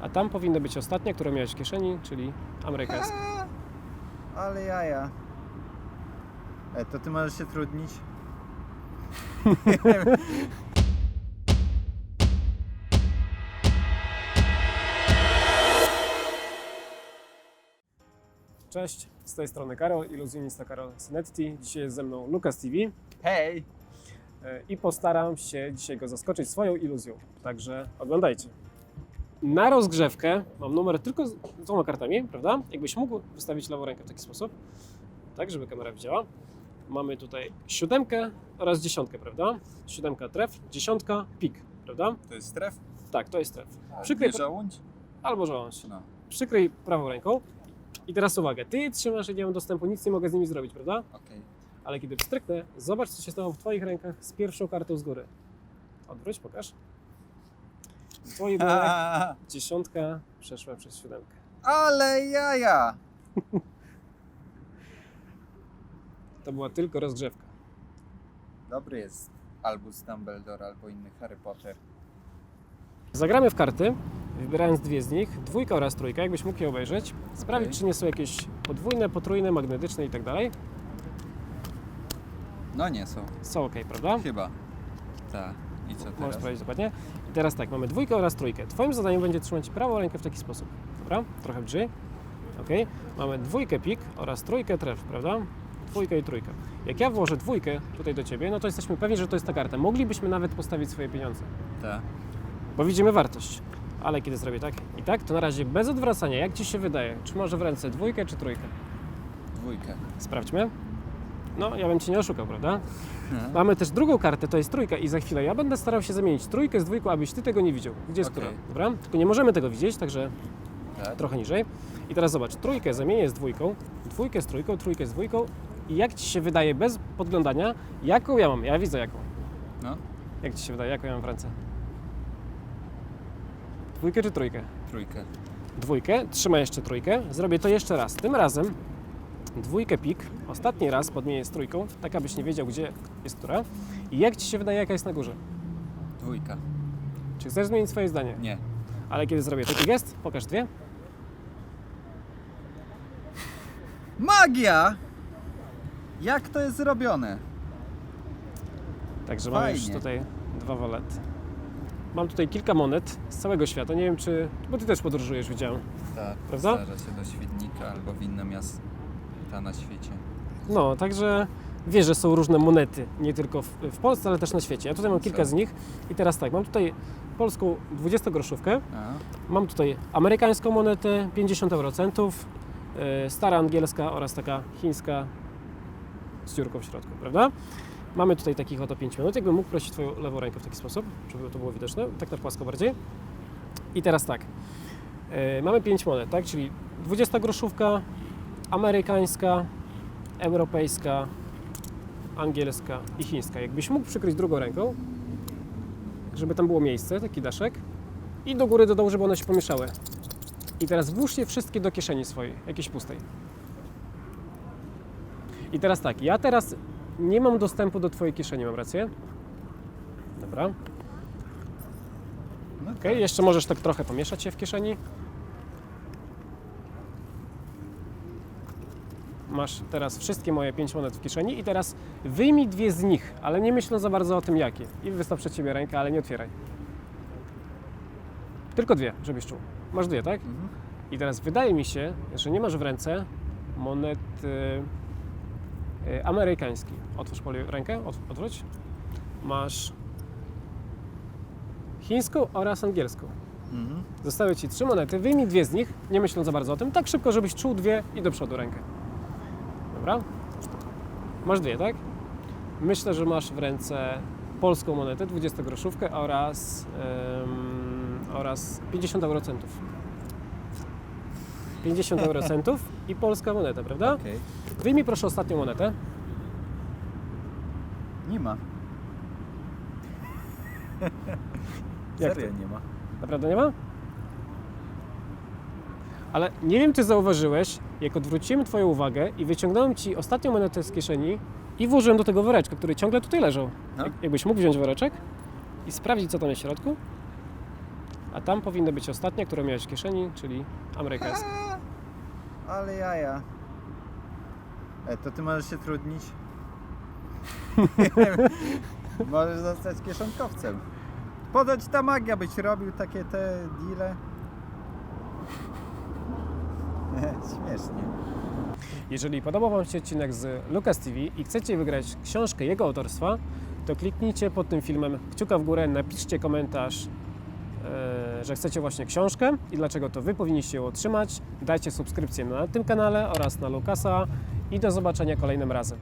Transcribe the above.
a tam powinna być ostatnia, którą miałeś w kieszeni, czyli amerykańska. Ale jaja. E, to ty możesz się trudnić? Cześć, z tej strony Karol, iluzjonista Karol Sinetti. Dzisiaj jest ze mną Lukas TV Hej! e, i postaram się dzisiaj go zaskoczyć swoją iluzją. Także oglądajcie. Na rozgrzewkę mam numer tylko z dwoma kartami, prawda? Jakbyś mógł wystawić lewą rękę w taki sposób, tak żeby kamera widziała. Mamy tutaj siódemkę oraz dziesiątkę, prawda? Siódemka tref, dziesiątka pik, prawda? To jest stref? Tak, to jest tref. Przykryj nie żołądź? albo żołądź. No. Przykryj prawą ręką. I teraz uwaga, ty trzymasz, ja nie mam dostępu, nic nie mogę z nimi zrobić, prawda? Okej. Ale kiedy pstryknę, zobacz, co się stało w Twoich rękach z pierwszą kartą z góry. Odwróć, pokaż. A, dziesiątka przeszła przez siódemkę. Ale jaja! To była tylko rozgrzewka. Dobry jest Albus Dumbledore albo inny Harry Potter. Zagramy w karty, wybierając dwie z nich, dwójka oraz trójka, jakbyś mógł je obejrzeć, sprawdzić, Okej. czy nie są jakieś podwójne, potrójne, magnetyczne i tak dalej. No nie są. Są ok, prawda? Chyba. Tak. I co Możesz teraz? sprawdzić dokładnie. I teraz tak, mamy dwójkę oraz trójkę. Twoim zadaniem będzie trzymać prawą rękę w taki sposób. Dobra? Trochę bliżej. Ok. Mamy dwójkę pik oraz trójkę tref, prawda? Dwójkę i trójkę. Jak ja włożę dwójkę tutaj do Ciebie, no to jesteśmy pewni, że to jest ta karta. Moglibyśmy nawet postawić swoje pieniądze, Tak. bo widzimy wartość. Ale kiedy zrobię tak i tak, to na razie bez odwracania, jak Ci się wydaje, czy może w ręce dwójkę czy trójkę? Dwójkę. Sprawdźmy. No, ja bym Cię nie oszukał, prawda? No. Mamy też drugą kartę, to jest trójka i za chwilę ja będę starał się zamienić trójkę z dwójką, abyś Ty tego nie widział. Gdzie jest Okej. która? Dobra? Tylko nie możemy tego widzieć, także Tak. trochę niżej. I teraz zobacz, trójkę zamienię z dwójką, dwójkę z trójką, trójkę z dwójką i jak Ci się wydaje bez podglądania, jaką ja mam? Ja widzę jaką. No. Jak Ci się wydaje, jaką ja mam w ręce? Dwójkę czy trójkę? Trójkę. Dwójkę, trzymaj jeszcze trójkę, zrobię to jeszcze raz. Tym razem dwójkę pik, ostatni raz podmienię z trójką, tak abyś nie wiedział, gdzie jest która. I jak Ci się wydaje, jaka jest na górze? Dwójka. Czy chcesz zmienić swoje zdanie? Nie. Ale kiedy zrobię taki gest, pokaż dwie. Magia! Jak to jest zrobione? Także mamy już Fajnie. tutaj dwa walety. Mam tutaj kilka monet z całego świata. Nie wiem, czy. Bo ty też podróżujesz, widziałem. Tak. Prawda? Zdarza się do Świdnika albo w inne na świecie. No, także wiesz, że są różne monety, nie tylko w, w Polsce, ale też na świecie. Ja tutaj mam kilka z nich i teraz tak, mam tutaj polską 20-groszówkę, A? mam tutaj amerykańską monetę 50 eurocentów, yy, stara angielska oraz taka chińska z dziurką w środku, prawda? Mamy tutaj takich oto 5 minut. Jakbym mógł prosić Twoją lewą rękę w taki sposób, żeby to było widoczne, tak na płasko bardziej. I teraz tak, yy, mamy 5 monet, tak? Czyli 20 groszówka, amerykańska, europejska, angielska i chińska. Jakbyś mógł przykryć drugą ręką, żeby tam było miejsce, taki daszek, i do góry do dołu, żeby one się pomieszały. I teraz włóż je wszystkie do kieszeni swojej, jakiejś pustej. I teraz tak, ja teraz nie mam dostępu do Twojej kieszeni, mam rację? Dobra. No Ok, jeszcze możesz tak trochę pomieszać się w kieszeni. Masz teraz wszystkie moje 5 monet w kieszeni i teraz wyjmij dwie z nich, ale nie myśląc za bardzo o tym jakie. I wystaw przed Ciebie rękę, ale nie otwieraj. Tylko dwie, żebyś czuł. Masz dwie, tak? Mhm. I teraz wydaje mi się, że nie masz w ręce monet y, y, amerykańskiej. Otwórz poli rękę, Ot, odwróć. Masz chińską oraz angielską. Mhm. Zostały Ci trzy monety, wyjmij dwie z nich, nie myśląc za bardzo o tym, tak szybko, żebyś czuł dwie i do przodu rękę. Dobra? Masz dwie, tak? Myślę, że masz w ręce polską monetę, 20 groszówkę oraz, em, oraz 50 eurocentów. 50 eurocentów i polska moneta, prawda? Okej. Wyjmij proszę ostatnią monetę. Nie ma. Jak Serio nie ma. Naprawdę nie ma? Ale nie wiem, czy zauważyłeś, jak odwróciłem Twoją uwagę i wyciągnąłem Ci ostatnią monetę z kieszeni i włożyłem do tego woreczka, który ciągle tutaj leżał. No. Jak, jakbyś mógł wziąć woreczek i sprawdzić, co tam jest w środku? a tam powinno być ostatnie, które miałeś w kieszeni, czyli amerykańska. Ale jaja. E, to ty możesz się trudnić. możesz zostać kieszonkowcem. Podać ta magia byś robił takie te deale. Nie, Śmiesznie. Jeżeli podobał Wam się odcinek z Lucas TV i chcecie wygrać książkę jego autorstwa, to kliknijcie pod tym filmem kciuka w górę, napiszcie komentarz, e, że chcecie właśnie książkę i dlaczego to Wy powinniście ją otrzymać. Dajcie subskrypcję na tym kanale oraz na Lucasa i do zobaczenia kolejnym razem.